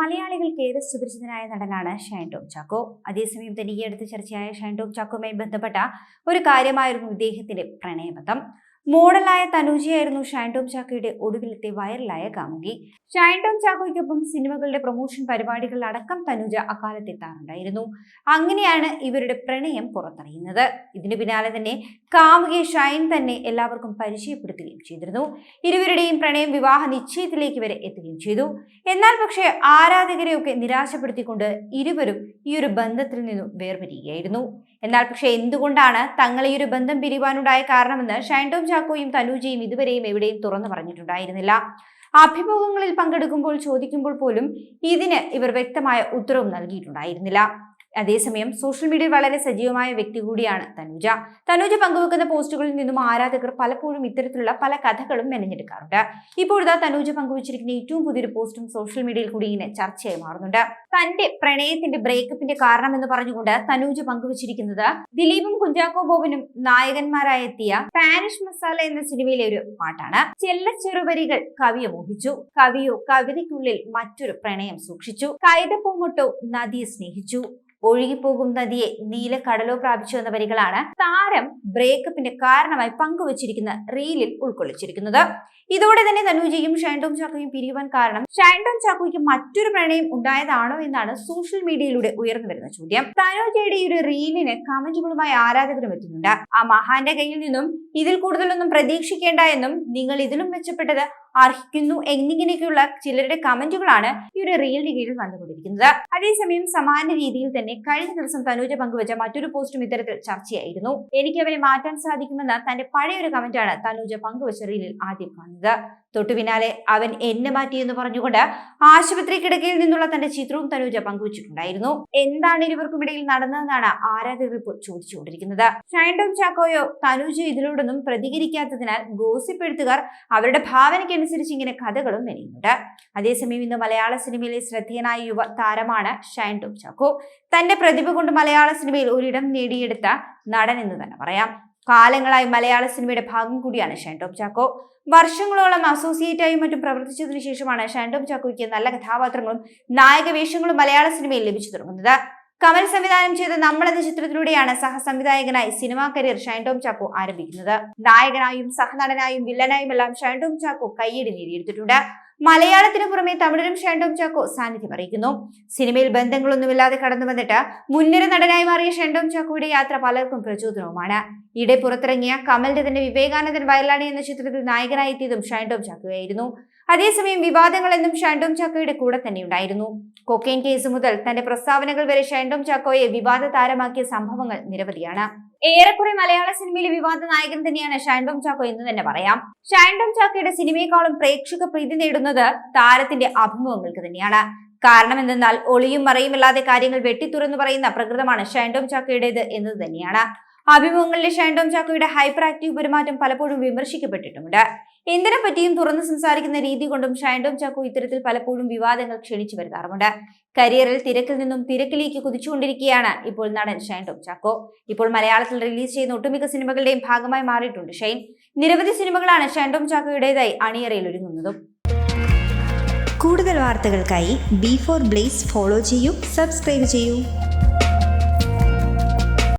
മലയാളികൾക്ക് ഏറെ സുപരിചിതനായ നടനാണ് ഷൈൻ ടോം ചാക്കോ? അതേസമയം തന്നെ ഈ അടുത്ത് ചർച്ചയായ ഷൈൻ ടോം ചാക്കോയുമായി ബന്ധപ്പെട്ട ഒരു കാര്യമായിരുന്നു ഇദ്ദേഹത്തിന്റെ പ്രണയബന്ധം. മോഡലായ തനുജയായിരുന്നു ഷൈൻ ടോം ചാക്കോയുടെ ഒടുവിലത്തെ വൈറലായ കാമുകി. ഷൈൻ ടോം ചാക്കോയ്ക്കൊപ്പം സിനിമകളുടെ പ്രൊമോഷൻ പരിപാടികൾ അടക്കം തനുജ അക്കാലത്തെത്താറുണ്ടായിരുന്നു അങ്ങനെയാണ് ഇവരുടെ പ്രണയം പുറത്തറിയുന്നത്. ഇതിനു പിന്നാലെ തന്നെ കാമുകി ഷൈൻ തന്നെ എല്ലാവർക്കും പരിചയപ്പെടുത്തുകയും ചെയ്തിരുന്നു. ഇരുവരുടെയും പ്രണയം വിവാഹ നിശ്ചയത്തിലേക്ക് വരെ എത്തുകയും ചെയ്തു. എന്നാൽ പക്ഷേ ആരാധകരെയൊക്കെ നിരാശപ്പെടുത്തിക്കൊണ്ട് ഇരുവരും ഈ ഒരു ബന്ധത്തിൽ നിന്നും വേർപിരിയുകയായിരുന്നു. എന്നാൽ പക്ഷേ എന്തുകൊണ്ടാണ് തങ്ങൾ ഈ ഒരു ബന്ധം പിരിവാനുണ്ടായ കാരണമെന്ന് ഷൈൻ ടോം ചാക്കോയും തനൂജയും ഇതുവരെയും എവിടെയും തുറന്നു പറഞ്ഞിട്ടുണ്ടായിരുന്നില്ല. അഭിമുഖങ്ങളിൽ പങ്കെടുക്കുമ്പോൾ ചോദിക്കുമ്പോൾ പോലും ഇതിന് ഇവർ വ്യക്തമായ ഉത്തരവും നൽകിയിട്ടുണ്ടായിരുന്നില്ല. അതേസമയം സോഷ്യൽ മീഡിയയിൽ വളരെ സജീവമായ വ്യക്തി കൂടിയാണ് തനുജ. തനുജ പങ്കുവെക്കുന്ന പോസ്റ്റുകളിൽ നിന്നും ആരാധകർ പലപ്പോഴും ഇത്തരത്തിലുള്ള പല കഥകളും മെനഞ്ഞെടുക്കാറുണ്ട്. ഇപ്പോഴത്തെ തനുജ പങ്കുവച്ചിരിക്കുന്ന ഏറ്റവും പുതിയൊരു പോസ്റ്റും സോഷ്യൽ മീഡിയയിൽ കൂടി ഇങ്ങനെ ചർച്ചയായി മാറുന്നുണ്ട്. തന്റെ പ്രണയത്തിന്റെ ബ്രേക്കപ്പിന്റെ കാരണം എന്ന് പറഞ്ഞുകൊണ്ട് തനുജ പങ്കുവച്ചിരിക്കുന്നത് ദിലീപും കുഞ്ചാക്കോ ബോബനും നായകന്മാരായ എത്തിയ സ്പാനിഷ് മസാല എന്ന സിനിമയിലെ ഒരു പാട്ടാണ്. ചെല്ല ചെറുവരികൾ കവിയെ മോഹിച്ചു. കവിയോ കവിതയ്ക്കുള്ളിൽ മറ്റൊരു പ്രണയം സൂക്ഷിച്ചു. കൈതപ്പൂമുട്ടോ നദിയെ സ്നേഹിച്ചു. ഒഴുകിപ്പോകും നദിയെ നീല കടലോ പ്രാപിച്ചു എന്ന വരികളാണ് താരം ബ്രേക്കപ്പിന്റെ കാരണമായി പങ്കുവച്ചിരിക്കുന്ന റീലിൽ ഉൾക്കൊള്ളിച്ചിരിക്കുന്നത്. ഇതോടെ തന്നെ തനൂജയും ഷൈൻഡോം ചാക്കോയും പിരിയുവാൻ കാരണം ഷൈൻഡോം ചാക്കോയ്ക്ക് മറ്റൊരു പ്രണയം ഉണ്ടായതാണോ എന്നാണ് സോഷ്യൽ മീഡിയയിലൂടെ ഉയർന്നു വരുന്ന ചോദ്യം. തനൂജയുടെ ഈ ഒരു റീലിന് കമന്റുകളുമായി ആരാധകരും എത്തുന്നുണ്ട്. ആ മഹാന്റെ കയ്യിൽ നിന്നും ഇതിൽ കൂടുതലൊന്നും പ്രതീക്ഷിക്കേണ്ട എന്നും നിങ്ങൾ ഇതിലും മെച്ചപ്പെട്ടത് അർഹിക്കുന്നു എന്നിങ്ങനെയൊക്കെയുള്ള ചിലരുടെ കമന്റുകളാണ് ഈ ഒരു റീലിന് കീഴിൽ വന്നുകൊണ്ടിരിക്കുന്നത്. അതേസമയം സമാന രീതിയിൽ തന്നെ കഴിഞ്ഞ ദിവസം തനൂജ പങ്കുവച്ച മറ്റൊരു പോസ്റ്റും ഇത്തരത്തിൽ ചർച്ചയായിരുന്നു. എനിക്ക് അവരെ മാറ്റാൻ സാധിക്കുമെന്ന തന്റെ പഴയൊരു കമന്റാണ് തനൂജ പങ്കുവച്ച റീലിൽ ആദ്യം കാണുന്നത്. തൊട്ടു പിന്നാലെ അവൻ എന്നെ മാറ്റിയെന്ന് പറഞ്ഞുകൊണ്ട് ആശുപത്രി കിടക്കയിൽ നിന്നുള്ള തന്റെ ചിത്രവും തനൂജ പങ്കുവച്ചിട്ടുണ്ടായിരുന്നു. എന്താണ് ഇരുവർക്കും ഇടയിൽ നടന്നതെന്നാണ് ആരാധകർ ഇപ്പോൾ ചോദിച്ചുകൊണ്ടിരിക്കുന്നത്. ഷൈൻഡോം ചാക്കോയോ തനൂജയോ ഇതിലൂടൊന്നും പ്രതികരിക്കാത്തതിനാൽ ഗോസിപ്പ് എഴുത്തുകാർ അവരുടെ ഭാവനയ്ക്കനുസരിച്ച് ഇങ്ങനെ കഥകളും മെനയുന്നുണ്ട്. അതേസമയം ഇന്ന് മലയാള സിനിമയിലെ ശ്രദ്ധേയനായ യുവ താരമാണ് ഷൈൻ ടോം ചാക്കോ. തന്റെ പ്രതിഭ കൊണ്ട് മലയാള സിനിമയിൽ ഒരിടം നേടിയെടുത്ത നടൻ എന്ന് തന്നെ പറയാം. കാലങ്ങളായി മലയാള സിനിമയുടെ ഭാഗം കൂടിയാണ് ഷൈൻ ടോം ചാക്കോ. വർഷങ്ങളോളം അസോസിയേറ്റായും മറ്റും പ്രവർത്തിച്ചതിനു ശേഷമാണ് ഷൈൻ ടോം ചാക്കോയ്ക്ക് നല്ല കഥാപാത്രങ്ങളും നായക വേഷങ്ങളും മലയാള സിനിമയിൽ ലഭിച്ചു തുടങ്ങുന്നത്. കമൽ സംവിധാനം ചെയ്ത നമ്മൾ എന്ന ചിത്രത്തിലൂടെയാണ് സഹസംവിധായകനായി സിനിമാ കരിയർ ഷൈൻ ടോം ചാക്കോ ആരംഭിക്കുന്നത്. നായകനായും സഹനടനായും വില്ലനായും എല്ലാം ഷൈൻ ടോം ചാക്കോ കയ്യടി നേടിയെടുത്തിട്ടുണ്ട്. മലയാളത്തിന് പുറമെ തമിഴിലും ഷൈൻ ടോം ചാക്കോ സാന്നിധ്യം അറിയിക്കുന്നു. സിനിമയിൽ ബന്ധങ്ങളൊന്നുമില്ലാതെ കടന്നു വന്നിട്ട് മുൻനിര നടനായി മാറിയ ഷൈൻ ടോം ചാക്കോയുടെ യാത്ര പലർക്കും പ്രചോദനവുമാണ്. ഈയിടെ പുറത്തിറങ്ങിയ കമലിന്റെ തന്നെ വിവേകാനന്ദൻ വയലാണി എന്ന ചിത്രത്തിൽ നായകനായി എത്തിയതും ഷൈൻ ടോം ചാക്കോയായിരുന്നു. അതേസമയം വിവാദങ്ങൾ എന്നും ഷൈൻ ടോം ചാക്കോയുടെ കൂടെ തന്നെ ഉണ്ടായിരുന്നു. കൊക്കെയിൻ കേസ് മുതൽ തന്റെ പ്രസ്താവനകൾ വരെ ഷാൻഡോം ചാക്കോയെ വിവാദ താരമാക്കിയ സംഭവങ്ങൾ നിരവധിയാണ്. ഏറെക്കുറെ മലയാള സിനിമയിലെ വിവാദ നായകൻ തന്നെയാണ് ഷാൻഡോം ചാക്കോ എന്ന് തന്നെ പറയാം. ഷാൻഡോം ചാക്കോയുടെ സിനിമയെക്കാളും പ്രേക്ഷക പ്രീതി നേടുന്നത് താരത്തിന്റെ അഭിമുഖങ്ങൾക്ക് തന്നെയാണ്. കാരണം എന്തെന്നാൽ ഒളിയും മറയുമില്ലാതെ കാര്യങ്ങൾ വെട്ടിത്തുറന്നു പറയുന്ന പ്രകൃതമാണ് ഷാൻഡോം ചാക്കോയുടേത് എന്നത് തന്നെയാണ്. അഭിമുഖങ്ങളിലെ ഷാൻഡോം ചാക്കോയുടെ ഹൈപ്പർ ആക്റ്റീവ് പെരുമാറ്റം പലപ്പോഴും വിമർശിക്കപ്പെട്ടിട്ടുമുണ്ട്. എന്തിനെ പറ്റിയും തുറന്നു സംസാരിക്കുന്ന രീതി കൊണ്ടും ഷൈൻഡോം ചാക്കോ ഇത്തരത്തിൽ പലപ്പോഴും വിവാദങ്ങൾ ക്ഷണിച്ചു വരുത്താറുമുണ്ട്. കരിയറിൽ തിരക്കിൽ നിന്നും തിരക്കിലേക്ക് കുതിച്ചുകൊണ്ടിരിക്കുകയാണ് ഇപ്പോൾ നടൻ ഷൈൻഡോം ചാക്കോ. ഇപ്പോൾ മലയാളത്തിൽ റിലീസ് ചെയ്യുന്ന ഒട്ടുമിക്ക സിനിമകളുടെയും ഭാഗമായി മാറിയിട്ടുണ്ട് ഷൈൻ. നിരവധി സിനിമകളാണ് ഷൈൻഡോം ചാക്കോയുടേതായി അണിയറയിൽ ഒരുങ്ങുന്നതും. കൂടുതൽ വാർത്തകൾക്കായി ബി ഫോർ ബ്ലേസ് ഫോളോ ചെയ്യൂ സബ്സ്ക്രൈബ് ചെയ്യൂ.